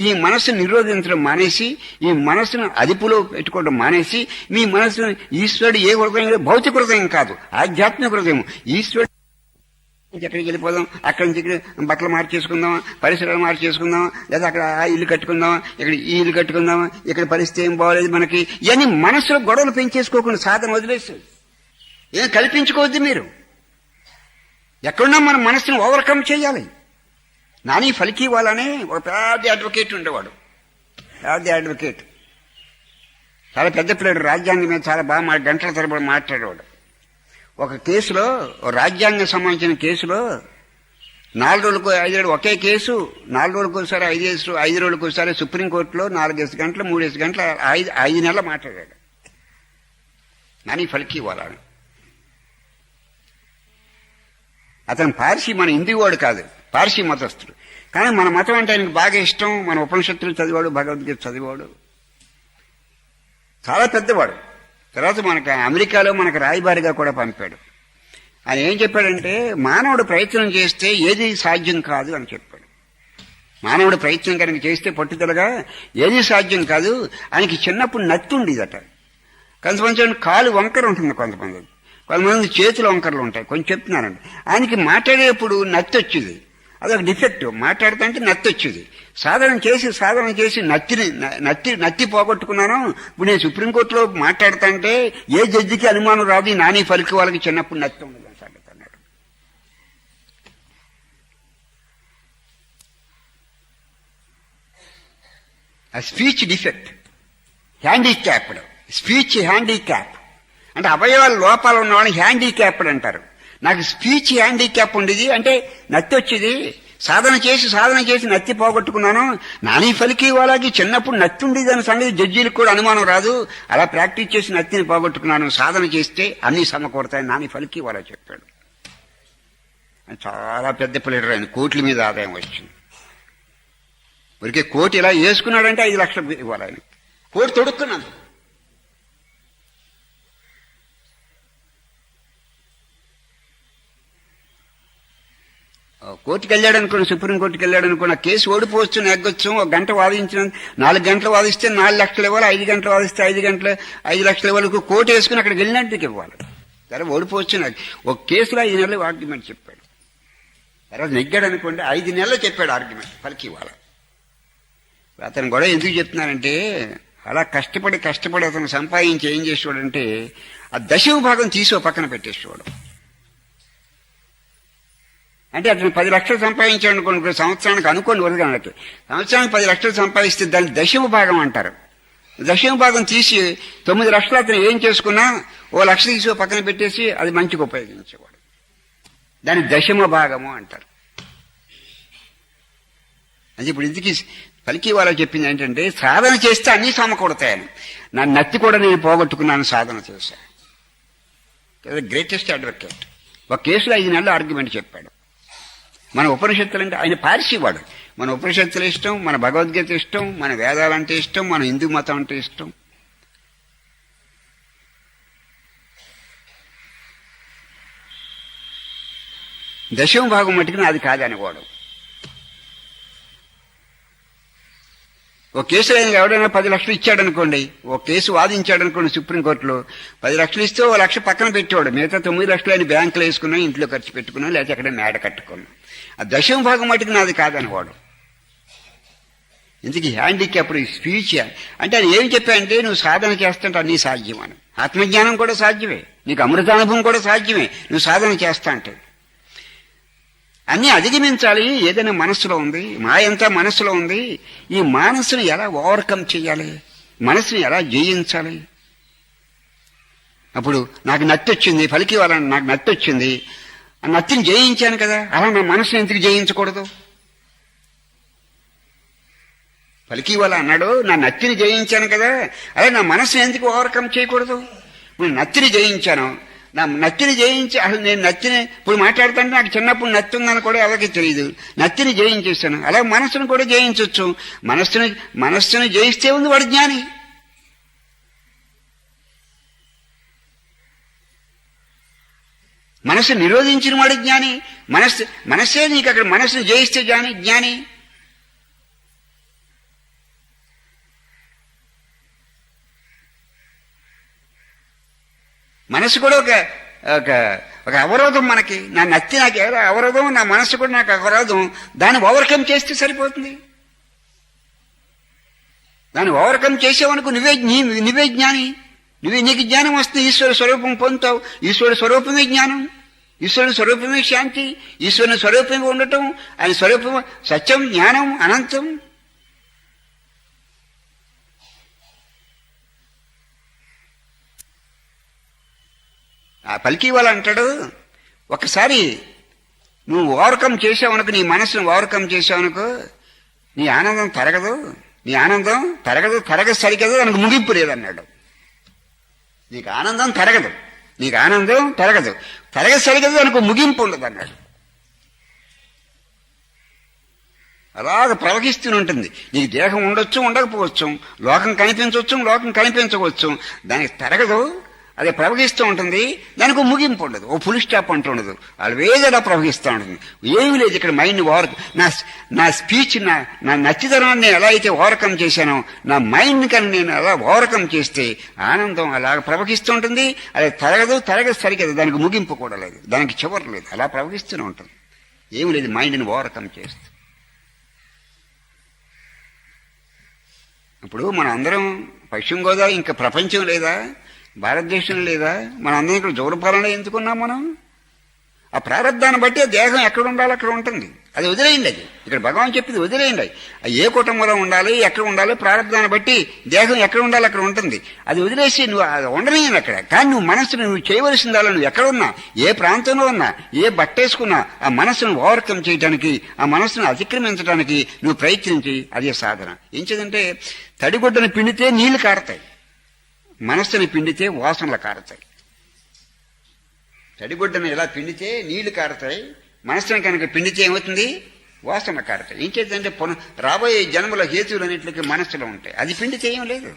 ఈ మనస్సును నిరోధించడం మానేసి ఈ మనస్సును అదుపులో పెట్టుకోవడం మానేసి మీ మనస్సును ఈశ్వరుడు ఏ హృదయం భౌతిక హృదయం కాదు ఆధ్యాత్మిక హృదయం. ఈశ్వరుడు ఎక్కడికి వెళ్ళిపోదాం? అక్కడి నుంచి ఇక్కడ బట్టలు మార్చేసుకుందాం పరిసరాలు మార్చేసుకుందాం లేదా అక్కడ ఆ ఇల్లు కట్టుకుందాం ఇక్కడ ఈ ఇల్లు కట్టుకుందాం ఇక్కడ పరిస్థితి ఏం బాగోలేదు మనకి. ఇవన్నీ మనసులో గొడవలు పెంచేసుకోకుండా సాధన వదిలేస్తుంది ఏం కల్పించుకోవద్దు మీరు. ఎక్కడున్నా మన మనసును ఓవర్కమ్ చేయాలి. నాని ఫలికి వాళ్ళనే ఒక పెద్ద అడ్వకేట్ ఉండేవాడు. పెద్ద అడ్వకేట్ చాలా పెద్ద పిల్లడు రాజ్యాంగం మీద చాలా బాగా గంటల తరబడి మాట్లాడేవాడు. ఒక కేసులో రాజ్యాంగం సంబంధించిన కేసులో నాలుగు రోజులకు ఐదు రోజులు ఒకే కేసు నాలుగు రోజులకు ఒకసారి ఐదు ఐదు రోజులకు ఒకసారి సుప్రీంకోర్టులో నాలుగేసి గంటలు మూడేసి గంటలు ఐదు ఐదు నెలలు మాట్లాడాడు. నాని ఫలికి వాళ్ళని. అతను పార్సీ మన హిందీవాడు కాదు. పార్సీ మతస్థుడు. కానీ మన మతం అంటే ఆయనకు బాగా ఇష్టం. మన ఉపనిషత్తులు చదివాడు భగవద్గీత చదివాడు. చాలా పెద్దవాడు. తర్వాత మనకు అమెరికాలో మనకు రాయబారిగా కూడా పంపాడు. ఆయన ఏం చెప్పాడంటే మానవుడు ప్రయత్నం చేస్తే ఏది సాధ్యం కాదు అని చెప్పాడు. మానవుడు ప్రయత్నం కనుక చేస్తే పట్టుదలగా ఏది సాధ్యం కాదు ఆయనకి చిన్నప్పుడు నత్తి ఉండేదట. కొంతమంది కాలు వంకర ఉంటుంది కొంతమంది. కొంతమంది చేతులు వంకరలు ఉంటాయి. కొంచెం చెప్తున్నారండి ఆయనకి మాట్లాడేప్పుడు నత్తి వచ్చేది. అదొక డిఫెక్ట్. మాట్లాడుతుంటే నత్తి వచ్చేది సాధన చేసి సాధన చేసి నత్తిని నత్తి నత్తి పోగొట్టుకున్నాను. ఇప్పుడు నేను సుప్రీంకోర్టులో మాట్లాడుతుంటే ఏ జడ్జికి అనుమానం రాదు నాని ఫలికి వాళ్ళకి చిన్నప్పుడు నత్తి ఉండదు అని సంగతి అన్నాడు. ఆ speech defect. Handicapped. Speech handicap. అంటే అవయవాల లోపాలు ఉన్నవాళ్ళని హ్యాండిక్యాప్డ్ అంటారు. నాకు స్పీచ్ హ్యాండిక్యాప్ ఉండేది. అంటే నత్తి వచ్చేది. సాధన చేసి సాధన చేసి నత్తి పోగొట్టుకున్నాను. నాని ఫలికి వాళ్ళకి చిన్నప్పుడు నత్తి ఉండేది అనే సంగతి జడ్జీలకు కూడా అనుమానం రాదు. అలా ప్రాక్టీస్ చేసి నత్తిని పోగొట్టుకున్నాను. సాధన చేస్తే అన్ని సమకూడతాయి నాని ఫలికి వాళ్ళ చెప్పాడు. చాలా పెద్ద ప్లేటర్ ఆయన కోట్ల మీద ఆదాయం వచ్చింది. ఊరికే కోటి ఇలా వేసుకున్నాడంటే ఐదు లక్షలు ఇవ్వాలి ఆయన కోటి తొడుక్కున్నాను. కోర్టుకు వెళ్ళాడు అనుకోండి సుప్రీంకోర్టుకి వెళ్ళాడు అనుకోండి ఆ కేసు ఓడిపోవచ్చు నెగ్గొచ్చు ఒక గంట వాదించిన నాలుగు గంటలు వాదిస్తే నాలుగు లక్షలు ఇవ్వాలి ఐదు గంటలు వాదిస్తే ఐదు గంటలు ఐదు లక్షల వాళ్ళకు కోర్టు వేసుకుని అక్కడికి వెళ్ళినట్టుకి ఇవ్వాలి. సరే ఓడిపోవచ్చు నాకు. ఒక కేసులో ఐదు నెలలు ఆర్గ్యుమెంట్ చెప్పాడు. తర్వాత నెగ్గాడు అనుకోండి ఐదు నెలలు చెప్పాడు ఆర్గ్యుమెంట్ పలికి ఇవ్వాలి. అతను కూడా ఎందుకు చెప్తున్నానంటే అలా కష్టపడి కష్టపడి అతను సంపాదించి ఏం చేసేవాడంటే ఆ దశమ భాగం తీసి పక్కన పెట్టేసేవాడు. అంటే అతను పది లక్షలు సంపాదించాడు అనుకోండి సంవత్సరానికి అనుకోండి అన్నట్టు సంవత్సరానికి పది లక్షలు సంపాదిస్తే దాన్ని దశమ భాగం అంటారు. దశమ భాగం తీసి తొమ్మిది లక్షలు అతను ఏం చేసుకున్నా ఓ లక్ష తీసి పక్కన పెట్టేసి అది మంచిగా ఉపయోగించేవాడు. దాని దశమ భాగము అంటారు. అది ఇప్పుడు ఇంతకీ పలికి వాళ్ళు చెప్పింది ఏంటంటే సాధన చేస్తే అన్నీ సమకూడతాయని నా నత్తి కూడా నేను పోగొట్టుకున్నాను సాధన చేశాను గ్రేటెస్ట్ అడ్వకేట్ ఒక కేసులో ఐదు నెలలు ఆర్గ్యుమెంట్ చెప్పాడు. మన ఉపనిషత్తులు అంటే ఆయన పార్సీవాడు మన ఉపనిషత్తులు ఇష్టం మన భగవద్గీత ఇష్టం మన వేదాలంటే ఇష్టం మన హిందూ మతం అంటే ఇష్టం. దశమ భాగం మట్టుకుని అది కాదనేవాడు. ఒక కేసు ఆయన ఎవడైనా పది లక్షలు ఇచ్చాడనుకోండి ఒక కేసు వాదించాడనుకోండి సుప్రీంకోర్టులో పది లక్షలు ఇస్తే ఓ లక్ష పక్కన పెట్టేవాడు మిగతా తొమ్మిది లక్షలు ఆయన బ్యాంకులో వేసుకున్నా ఇంట్లో ఖర్చు పెట్టుకున్నా లేకపోతే అక్కడ మేడ కట్టుకున్నా. ఆ దశమ భాగం మటుకు నాది కాదనేవాడు. ఇందుకు హ్యాండిక్యాప్డ్ స్పీచ్ అంటే అది ఏం చెప్పాయంటే నువ్వు సాధన చేస్తుంటే అన్నీ సాధ్యం అని ఆత్మజ్ఞానం కూడా సాధ్యమే. నీకు అమృతానుభవం కూడా సాధ్యమే. నువ్వు సాధన చేస్తా అంటే. అన్నీ అధిగమించాలి. ఏదైనా మనస్సులో ఉంది. మాయంతా మనస్సులో ఉంది. ఈ మనస్సును ఎలా ఓవర్కమ్ చేయాలి? మనసుని ఎలా జయించాలి? అప్పుడు నాకు నత్తి వచ్చింది పలికి వాళ్ళని నాకు నత్తి వచ్చింది ఆ నత్తిని జయించాను కదా. అలా నా మనసుని ఎందుకు జయించకూడదు? పలికి వాళ్ళ అన్నాడు నా నత్తిని జయించాను కదా. అదే నా మనసుని ఎందుకు ఓవర్కమ్ చేయకూడదు? నత్తిని జయించాను. నా నత్తిని జయించి అసలు నేను నత్తిని ఇప్పుడు మాట్లాడుతుంటే నాకు చిన్నప్పుడు నత్తి ఉందని కూడా ఎవరికి తెలియదు నత్తిని జయించేస్తాను అలాగే మనస్సును కూడా జయించవచ్చు మనస్సును మనస్సుని జయిస్తే ఉంది వాడు జ్ఞాని. మనస్సు నిరోధించిన వాడు జ్ఞాని. మనస్సు మనస్సే నీకు అక్కడ మనస్సును జయిస్తే జ్ఞాని జ్ఞాని. మనసు కూడా ఒక ఒక ఒక అవరోధం మనకి. నా నత్తి నాకు ఏదో అవరోధం నా మనసు కూడా నాకు అవరోధం. దాన్ని ఓవర్కమ్ చేస్తే సరిపోతుంది. దాన్ని ఓవర్కమ్ చేసేవనుకో నువ్వే నీ- నువ్వే జ్ఞాని. నువ్వే నీకు జ్ఞానం వస్తుంది. ఈశ్వర స్వరూపం పొందుతావు. ఈశ్వరుడు స్వరూపమే జ్ఞానం. ఈశ్వరుని స్వరూపమే శాంతి. ఈశ్వరుని స్వరూపంగా ఉండటం. ఆయన స్వరూపం సత్యం జ్ఞానం అనంతం. ఆ పలికి వాళ్ళు అంటాడు ఒకసారి నువ్వు ఓవర్కమ్ చేసావనుకో నీ మనసును ఓవర్కమ్ చేసావనుకో నీ ఆనందం తరగదు నీ ఆనందం తరగదు తరగ సరిగదు దానికి ముగింపు లేదన్నాడు. నీకు ఆనందం తరగదు నీకు ఆనందం తరగదు తరగ సరిగదు దానికి ముగింపు ఉండదు అన్నాడు అలాగ ప్రవహిస్తూనే ఉంటుంది. నీకు దేహం ఉండొచ్చు ఉండకపోవచ్చు లోకం కనిపించవచ్చు లోకం కనిపించవచ్చు దానికి తరగదు అది ప్రవహిస్తూ ఉంటుంది. దానికి ముగింపు ఉండదు. ఓ ఫుల్ స్టాప్ అంటూ ఉండదు. ఆల్వేజ్ అలా ప్రవహిస్తూ ఉంటుంది. ఏమీ లేదు ఇక్కడ మైండ్ ఓవర్ నా నా స్పీచ్ నా నా నచ్చితనాన్ని నేను ఎలా అయితే ఓవర్కమ్ చేశానో నా మైండ్ కానీ నేను అలా ఓవర్కమ్ చేస్తే ఆనందం అలాగ ప్రవహిస్తూ ఉంటుంది. అది తరగదు తరగదు సరిగదు. దానికి ముగింపు కూడా లేదు. దానికి చివరి లేదు. అలా ప్రవహిస్తూనే ఉంటుంది. ఏమి లేదు మైండ్ని ఓవర్కమ్ చేస్తూ. ఇప్పుడు మన అందరం పశ్చిమ గోదావరి ఇంకా ప్రపంచం లేదా? భారతదేశం లేదా? మన అందరం ఇక్కడ జోరపాలన ఎంచుకున్నాం మనం? ఆ ప్రారంధాన్ని బట్టి ఆ దేహం ఎక్కడ ఉండాలో అక్కడ ఉంటుంది. అది వదిలేయండి అది. ఇక్కడ భగవాన్ చెప్పింది వదిలేయండి అది. ఏ కుటుంబంలో ఉండాలి ఎక్కడ ఉండాలి ప్రారంధాన్ని బట్టి దేహం ఎక్కడ ఉండాలి అక్కడ ఉంటుంది. అది వదిలేసి నువ్వు అది ఉండలేను అక్కడ. కానీ నువ్వు మనసును నువ్వు చేయవలసిందాలో నువ్వు ఎక్కడ ఉన్నా ఏ ప్రాంతంలో ఉన్నా ఏ బట్టేసుకున్నా ఆ మనసును ఓవర్కమ్ చేయడానికి ఆ మనసును అతిక్రమించడానికి నువ్వు ప్రయత్నించి అదే సాధన. ఏం చేదంటే తడిగుడ్డను పిండితే నీళ్ళు కారతాయి. మనస్సుని పిండితే వాసనలు కారతాయి. తడిగుడ్డను ఇలా పిండితే నీళ్ళు కారతాయి మనస్సుని కనుక పిండితే ఏమవుతుంది? వాసన కారతాయి. ఇంకేంటంటే రాబోయే జన్మల హేతువులన్నింటికి మనస్సులో ఉంటాయి. అది పిండితే ఏం లేదు.